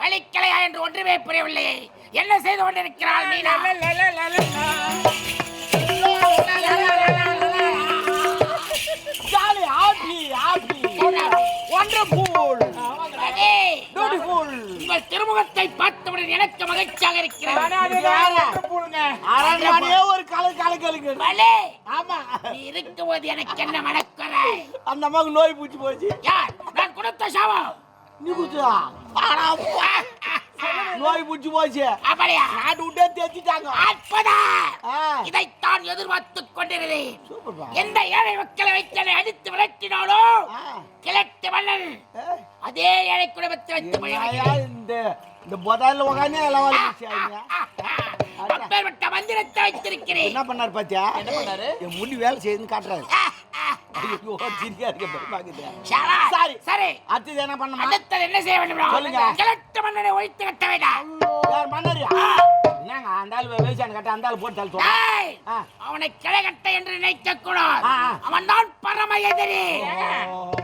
பலிக்கலையா என்று ஒன்றுமே புரியவில்லை. என்ன செய்து கொண்டிருக்கிறாள் மீனா. உங்கள் திருமுகத்தை பார்த்தவுடன் எனக்கு மகிழ்ச்சியாக இருக்கிறது. ஒரு கலை கலக்கலுங்க பலே, ஆமா. நீ இருக்கும்போது எனக்கு என்ன மனக்குறை? அந்த அம்மாவுக்கு நோய் பூச்சி போச்சு. யார்? நான் கொடுத்த சாபம். நீ குத்துதா நோய் பூச்சி போச்சு அப்படியா நாட்டு விட்டே தேய்ச்சிட்டாங்க அற்புதம் இதைத்தான் எதிர்பார்த்துக் கொண்டிருந்தேன். எந்த ஏழை மக்களை வைத்து என்னை அடித்து ஆ, கிழட்டு மன்னன் ஏய், அதே ஏழை குடும்பத்தை வைத்து இந்த இந்த புதாரில் உக்காந்து எல்லாம் அப்பேற்பட்ட மந்திரத்தை வைத்திருக்கிறேன் என்ன பண்ணாரு பாத்தியா என்ன பண்ணாரு என் முடி வேலை செய்யுதுன்னு காட்டுறாரு ஐயோ சிரியா இருக்க. சரி. சரி. அடுத்தது என்ன பண்ணமா? அடுத்தது என்ன செய்ய வேண்டும் சொல்லுங்க. கிழட்டு மன்னனை ஒழித்து கட்ட வேண்டாம். யார் மன்னர்? என்னங்க அந்த ஆள் கட்ட அந்த ஆள் போட்டு தள்ளுவோம். அவனை கிழகட்ட என்று நினைக்க கூடாது. அவன் தான் பரம எதிரி.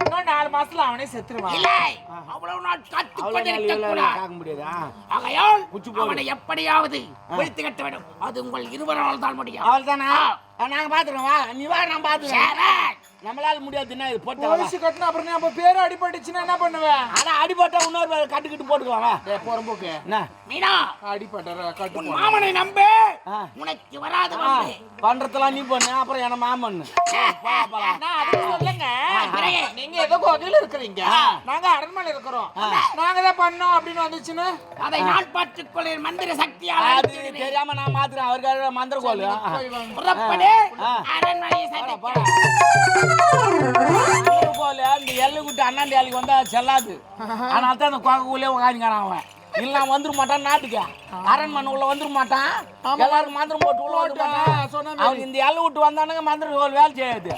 இன்னும் நாலு மாசத்துல அவனே செத்துருவான். இல்லை. அவ்வளவு நாள் அவ்வளோ கொண்டிருக்க கூடாது. ஆகையால். அவனை எப்படியாவது ஒழித்து கட்ட வேண்டும். அது உங்கள் இருவரால் தான் முடியும். அவள் தானே நாங்க பாத்துறோம் வா. நீ வா நான். நம்மளால முடியாது என்ன இது போட்டு வா. போலீஸ் கட்டின அப்புறம் நம்ம பேரு அடிபட்டுச்சுன்னா என்ன பண்ணுவேன் ஆனா அடிபட்டா இன்னொரு பேர் கட்டுக்கிட்டு போட்டுக்கலாம் போறம்போக்கு என்ன? மீனா அடிபட்டார உன் கட்டு மாமனை நம்பு. உனக்கு வராது பண்றதெல்லாம் நீ பண்ணு அப்புறம் என்ன பிறகு? நீங்க ஏதோ கோகையில இருக்கிறீங்க. நாங்க அரண்மனை இருக்கிறோம். நாங்க தான் பண்ணோம் அப்படின்னு வந்துச்சுன்னா? அதை நான் பார்த்துக் கொள்கிறேன் மந்திர சக்தியால். தெரியாம நான் மாத்துறேன் அவருக்கு மந்திர கோல் போய் வாங்க. இந்த எல்லை விட்டு அண்ணாண்டி ஆளுக்கு வந்தா செல்லாது. அதனால தான் அந்த கோகைக்குள்ளே உட்காந்துக்கிறான் அவன். இல்ல அவன் வந்துட மாட்டான் நாட்டுக்கு. அரண்மனை உள்ள வந்துட மாட்டான். எல்லாரும் மந்திரம் போட்டு உள்ள வந்து போட்டா, சொன்ன மாதிரி. அவன் இந்த எல்லை விட்டு வந்தானுங்க மந்திர கோல் வேலை செய்யாது.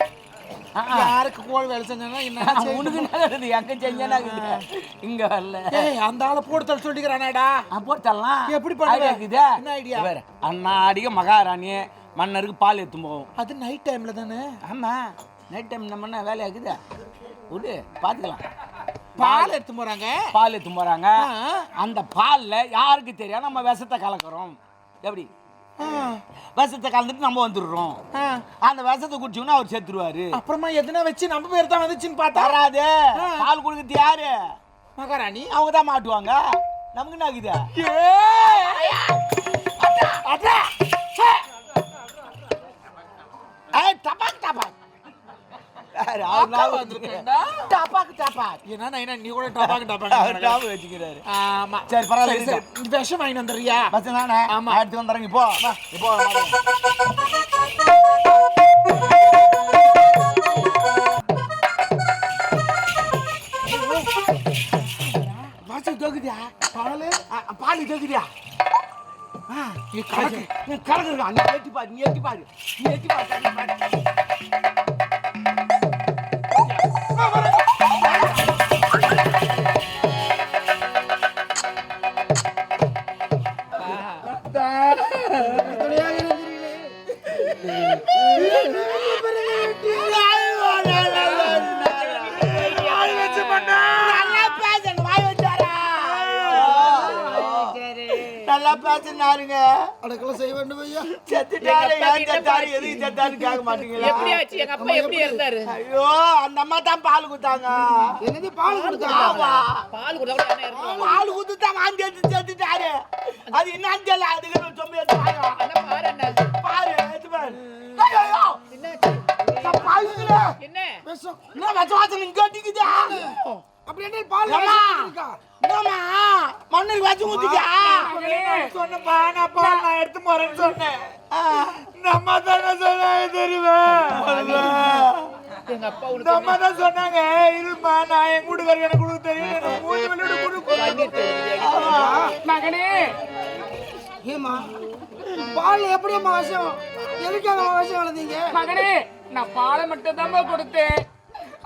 யாருக்கு கோல் வேலை என்ன உனக்கு இருக்குது? எங்க இருக்குது. இங்க வரல. அந்த ஆளை போட்டு தள்ள சொல்லிக்கிறானேடா. போட்டலாம் எப்படி பண்ணுவ? இருக்குது என்ன idea? அண்ணாடிக மகாராணி மன்னருக்கு பால் எடுத்து போவோம். அது நைட் டைம்ல தானே? ஆமா. நைட் டைம் நம்ம என்ன வேலையா இருக்குது விடு பார்த்துக்கலாம். பால் எடுத்து போறாங்க. பால் எடுத்து போறாங்க. ஆ. அந்த பால்ல யாருக்கு தெரியும்? நம்ம விஷத்தை கலக்கிறோம். எப்படி? விஷத்தை கலந்துட்டு நம்ம வந்துடுறோம். அந்த விஷத்தை குடிச்சோன்னா அவர் செத்துருவாரு. அப்புறமா எதுனா வச்சு நம்ம பேர் தான் வந்துச்சுன்னு பார்த்தா? தராது ஆ. பால் கொடுக்குறது யாரு? மகாராணி. அவங்க தான் மாட்டுவாங்க. நமக்கு என்ன ஆகுது? டபாக், டபாக். டபாக், டபாக். என்ன என்ன நீ கூட டபாக்கு ஞாபகம் வச்சுக்கிறாரு. ஆமா சரி, பரவாயில்ல, சரி, சரி. இந்த விஷம் வாங்கி வந்துடுறியா பஸ் தானே? ஆமா. அடுத்து வந்துடுறேங்க. இப்போ வாங்க. வாசல் தோக்குதியா? பாலு பால் தோக்குதியா? நீ கலக்கு. நீ கலக்குறா. நீ ஏத்தி பாரு, நீ ஏத்தி பாரு. நீ ஏத்தி பாரு. நல்லா நல்லா பேசினாருங்க அடக்கல செய்ய வேண்டும் ஐயா. செத்துட்டாரு ஏன் செத்தாரு எதுக்கு செத்தாரு கேட்க மாட்டீங்களா? எப்படியாச்சு எங்க அப்பா எப்படி இருந்தாரு? ஐயோ அந்த அம்மா தான் பால் கொடுத்தாங்க. என்னது பால் ஆமா. பால் கொடுத்தா கூட என்ன இருக்கும் பால் கொடுத்து தான் வாந்தி எடுத்து செத்துட்டாரு. அது என்னன்னு தெரியல அதுக்கு சொம்பு எடுத்து வாங்க என்ன பாரு என்ன பாரு எடுத்து பாரு. ஐயோ, பாலுங்களே. என்ன? விஷம். என்ன வச்ச வாசனை இங்க அடிக்குதா? அப்படி என்ன பால்? மண்ணில் வச்சு ஊத்திக்கா சொன்னப்பா நான் பால் நான் எடுத்து போறேன்னு சொன்னேன். நம்ம தானே சொன்னாங்க தெரியுமா? எங்க அப்பா இந்த அம்மா தான் சொன்னாங்க இருமா நான் என் வீட்டுக்காரர் எனக்கு கொடுக்க தெரியும் எனக்கு மூணு மகனே ஏமா பால் எப்படி அம்மா விஷயம் எதுக்காக அம்மா விஷயம் வளர்ந்தீங்க மகனே. நான் பாலை மட்டும் தான் கொடுத்தேன்.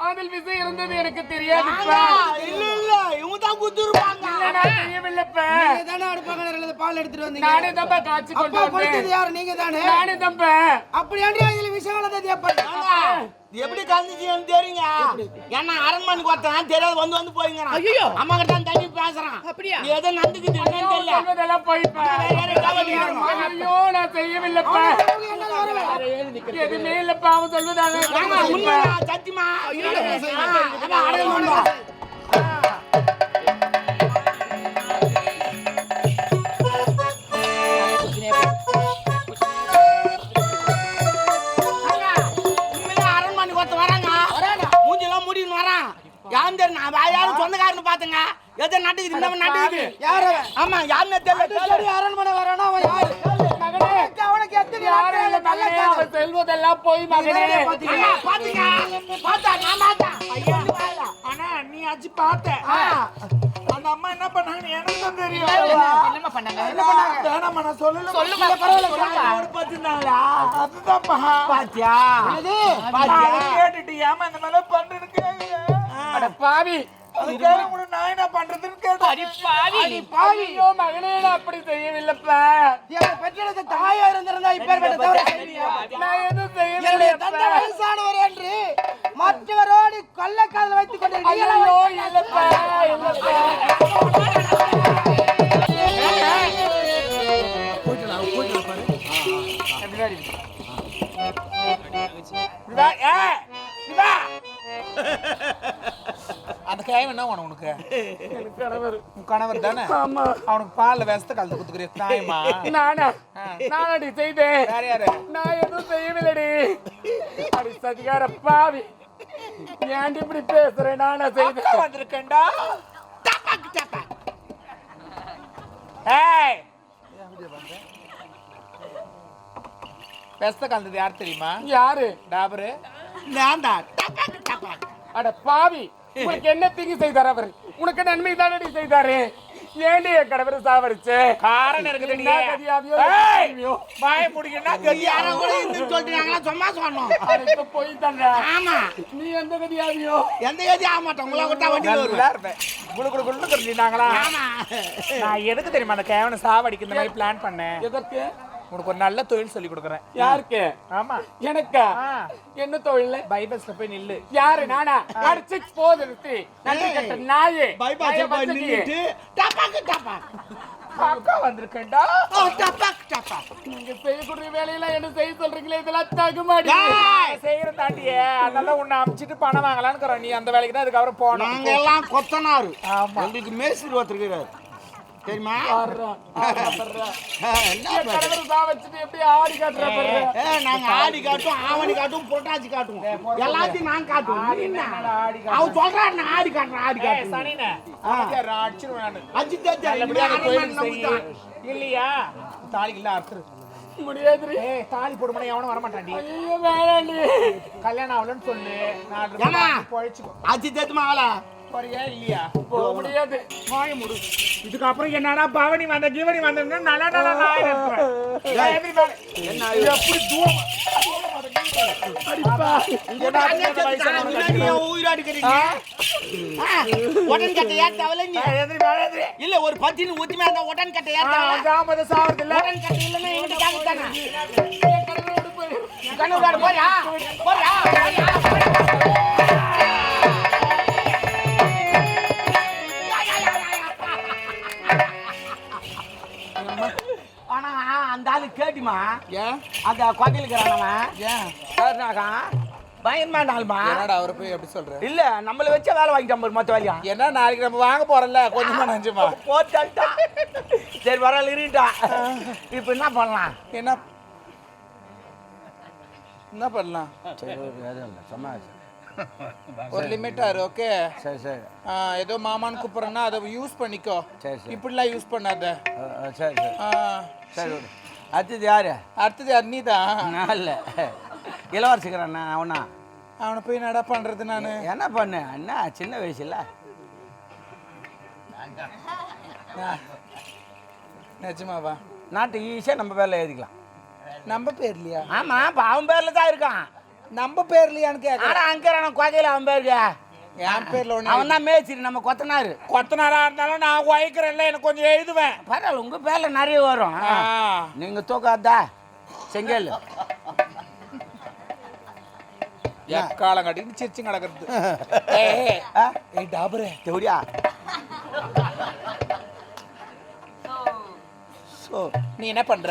அதில் விஷம் இருந்தது எனக்கு தெரியாதுப்பா இல்ல இல்ல. இவங்க தான் குத்துருப்பாங்க இல்ல, நான் செய்யவில்லைப்பா. நீங்க தானே அடுப்பாங்க பால் எடுத்துட்டு வந்தீங்க? நானே தம்பா காய்ச்சி கொண்டு அப்பா வந்தேன். கொடுத்தது யாரு? நீங்க தானே? நானே தம்பா அப்படி ஏன்டா இதுல எப்ப இது எப்படி கலந்துச்சுன்னு தெரியுங்க. ஏன்னா அரண்மனைக்கு ஒருத்தன் தெரியாது வந்து வந்து போய்ங்கிறான். ஐயோ அம்மா கிட்ட தண்ணி பேசுறான். அப்படியா? ஏதோ என்னன்னு தெரியல. போய்ப்பா. ஐயோ நான் செய்யவில்லைப்பா. எதுவுமே இல்லப்பா அவன் சொல்வதாக சத்தியமா. யாருன்னு தெரியல. நான் யாரும் சொந்தக்காரன்னு பார்த்தேங்க. ஏதோ நட்டுக்குது, இந்த மாதிரி நட்டுக்குது. யார் ஆமா, யாருன்னே தெரியல. அரண்மனை வரானா அவன் யாரு மகனே அவனுக்கு எத்தனை யாரும் இல்ல நல்ல மகனே அவன் செல்வதெல்லாம் போய் மகனே. ஐயா, நீ வாயில. அண்ணா நீ அச்சு பார்த்த. அந்த அம்மா என்ன பண்ணாங்க எனக்கு தெரியும். என்னமா பண்ணாங்க? என்ன பண்ணாங்க? வேணாம்மா நான் சொல்லல. சொல்லுமா, பரவாயில்ல சொல்லுமா. ஒரு பத்து நாளா அதுதான்ப்பா. பாத்தியா? பாத்தியா? கேட்டுட்டு ஏமா இந்த மாதிரி அட பாவி. நான் என்ன பண்றதுன்னு கேட்டேன் பாவி. பாவி. ஐயோ மகனே நான் அப்படி செய்யவில்லைப்பா. என் பெற்றெடுத்த தாயா இருந்திருந்தா செய்வியா? நான் எதுவும் செய்யவில்லைப்பா. வயசானவர் என்று மற்றவரோடு கள்ளக்காதல் வைத்துக் கொண்டிருக்கீங்க ஐயோ இல்லப்பா. இல்லப்பா என்ன வேணும் உனக்கு? உன் கணவர் தானே? ஆமா. அவனுக்கு பால்ல விஷத்தை கலந்து குத்துக்கிறிய தாயமா? நானா? நானடி செய்தேன். யார் யாரு? நான் எதுவும் செய்யவில்லடி. அடி சதிகார பாவி. ஏன்டி இப்படி பேசுறேன் நானா செய்தேன். வந்திருக்கேன்டா. ஏய். விஷத்தை கலந்தது யார் தெரியுமா? யாரு? டாபரு. நான் தான். டபாக், டபாக். அட பாவி. உனக்கு என்ன தீங்கு செய்தார் அவர்? உனக்கு நன்மை தானடி செய்தாரு? ஏண்டி என் கடவுள் சாவரிச்சு? காரணம் இருக்குது. வாய முடிக்கணும் நீ யாரோ கூட இந்துன்னு சொல்லிட்டு நாங்களா சும்மா சொன்னோம் போய் தந்த ஆமா. நீ எந்த கதியாவியோ? எந்த கதி? ஆக மாட்டோம் உங்களை விட்டா நல்லா இருப்பேன் குளு குளு குளுன்னு தெரிஞ்சுட்டாங்களா ஆமா. நான் எதுக்கு தெரியுமா அந்த கேவனை சாவடிக்க இந்த மாதிரி பிளான் பண்ணேன்? எதற்கு? உனக்கு ஒரு நல்ல தொழில் சொல்லி கொடுக்குறேன். யாருக்கு? ஆமா. எனக்கா. என்ன தொழில்? பைபஸ்ல போய் நில்லு. யாரு? நானா? அடிச்சு போது நிறுத்தி நன்றி கட்ட நாயே. பைபாஸ் போய். நின்னுட்டு டபாக் டபாக் அக்கா வந்திருக்கேன்டா. ஓ டபாக் டபாக் நீங்க செய்யக்கூடிய வேலையெல்லாம் என்ன செய்ய சொல்றீங்களே? இதெல்லாம் தகுமாடி. செய்யற தாண்டியே அதனால உன்னை அமிச்சிட்டு பணம் வாங்கலான்னு இருக்கிறோம். நீ அந்த வேலைக்கு தான் அதுக்கப்புறம் போகணும். நாங்க எல்லாம் கொத்தனாரு. ஆமா. எங்களுக்கு மேஸ்திரி ஒருத்தர் இருக்கிறாரு தெரியுமா ஆடுறா, ஆடுறா, ஆடுறா. ஆ, என்ன என் பாரு. கடவுளை சா வச்சுட்டு எப்படி ஆடி காட்டுறா பாரு. ஏ, நாங்க ஆடி காட்டும் ஆவணி காட்டும் புரட்டாச்சி காட்டுவோம் எல்லாத்தையும் நான் காட்டுவோம்? அவன் சொல்றாரு நான் ஆடி காட்டுறேன் ஆடி காட்டுறேன். இல்லையா தாலிக்கு இல்ல அறுத்துரு. முடியாதுடி. ஏய், தாலி போடுமனே எவனும் வரமாட்டான்டி ஐயோ, வேணாண்டி. கல்யாணம் ஆகலன்னு சொல்லு நான் ரெண்டு ஏம்மா? போறியா இல்லையா? போக முடியாது. வாய முடு. இதுக்கப்புறம் என்னடா பவனி வந்த கிவனி வந்தோம்னா நல்ல நல்ல நாய். ஏய், எப்படி தூரம். உடன் இல்ல ஒரு பத்தினு ஊத்திமே இருந்தா உடன் கட்டை ஏன் ஆ, தேவையில்ல ஜாமது சாவறது இல்ல. உடன் கட்டை இல்லைன்னா எங்கிட்ட போறியா? போறியா? கேட்டுமா? ஏன் அந்த கோட்டையிலுக்கிறானவன் ஏன் சரினாக்கா என்னடா அவரை போய் எப்படி சொல்ற? இல்ல நம்மள வச்ச வேலை வாங்கிட்டோம் பாரு மொத்த வேலையா என்ன நாளைக்கு நம்ம வாங்க போறோம்ல கொஞ்சமா நஞ்சுமா? போட்டாட்டா சரி வரல இருட்டா இப்ப என்ன பண்ணலாம்? என்ன? என்ன பண்ணலாம்? சரி இல்லை ஒரு லிமிட் ஆறு ஓகே சரி சரி. ஏதோ மாமான்னு கூப்பிடுறேன்னா அதை யூஸ் பண்ணிக்கோ. சரி, சரி. இப்படிலாம் யூஸ் பண்ணாத. சரி சரி. ஆ, சரி ஓகே அடுத்தது யாரு? அடுத்தது யார்? நீதான் நான் இல்லை. இளவரசிக்கிறேன் நான் அவனா? அவனை போய் நட பண்றது நானு? என்ன பண்ணு? அண்ணா சின்ன வயசுல. நிஜமாவா நாட்டு ஈஸியாக நம்ம பேரில் எழுதிக்கலாம். நம்ம பேர்லையா ஆமா இப்ப அவன் பேர்ல தான் இருக்கான். நம்ம பேர்லையான்னு கேட்க ஆனா அங்க கொகையில அவன் பேருக்கு என் பேர்ல ஒண்ணு அவன் தான் மேய்ச்சிரி நம்ம கொத்தனாரு. கொத்தனாரா இருந்தாலும் நான் உழைக்கிறேன்ல எனக்கு கொஞ்சம் எழுதுவேன். பரவாயில்ல உங்க பேர்ல நிறைய வரும். நீங்க தூக்காதா? செங்கல். எக்காலம் கட்டின்னு சிரிச்சு கிடக்குறது ஏய், டாபரே. ஸோ நீ என்ன பண்ற.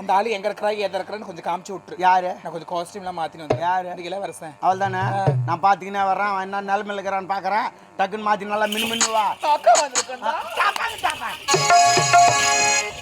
அந்த ஆளு எங்க இருக்கிறா எதை இருக்கிறான்னு கொஞ்சம் காமிச்சு விட்டுரு. யாரு? நான் கொஞ்சம் காஸ்டியூம்லாம் மாத்தின்னு வந்தேன். யாரு? இன்னைக்கு இளவரசன் அவள் தானே நான் பார்த்துக்கினே வர்றேன் அவன் என்ன நிலமையில இருக்கிறான்னு பார்க்குறேன் டக்குன்னு மாற்றி நல்லா மின்னு மின்னு வா அக்கா வந்திருக்கா